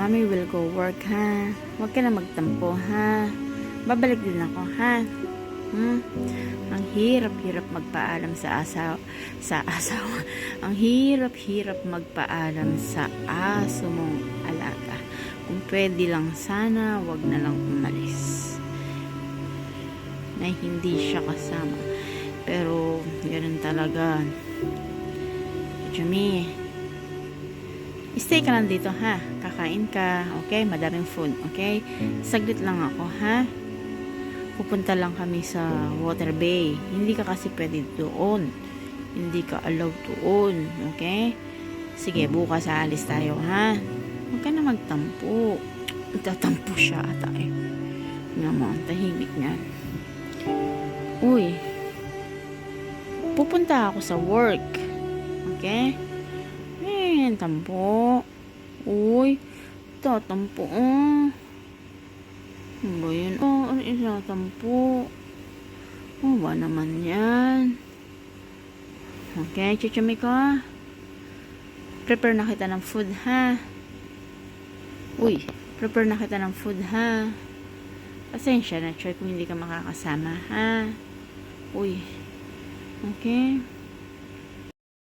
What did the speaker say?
Mommy will go work, ha? Huwag ka na magtampo, ha? Babalik din ako, ha? Hmm? Ang hirap-hirap magpaalam sa asawa. Sa asawa. Ang hirap-hirap magpaalam sa aso mong alaga. Kung pwede lang sana, wag na lang umalis. Na hindi siya kasama. Pero, ganun talaga. Jimmy, stay ka lang dito ha. Kakain ka, okay? Madaming food, okay? Saglit lang ako, ha? Pupunta lang kami sa Water Bay. Hindi ka kasi pwede doon. Hindi ka allowed doon, okay? Sige, bukas aalis tayo, ha? Huwag ka na magtampo. Magtatampo siya ata eh. Ang tahimik niyan. Uy, pupunta ako sa work. Okay? Eh, tampo. Uy, tatampo. Oh. Ano ba yun? Oh, ano isa tampo? Oh, ba naman yan? Okay, chichumi ko. Prepare na kita ng food, ha? Uy, prepare na kita ng food, ha? Pasensya na, Choy, kung hindi ka makakasama, ha? Uy, okay?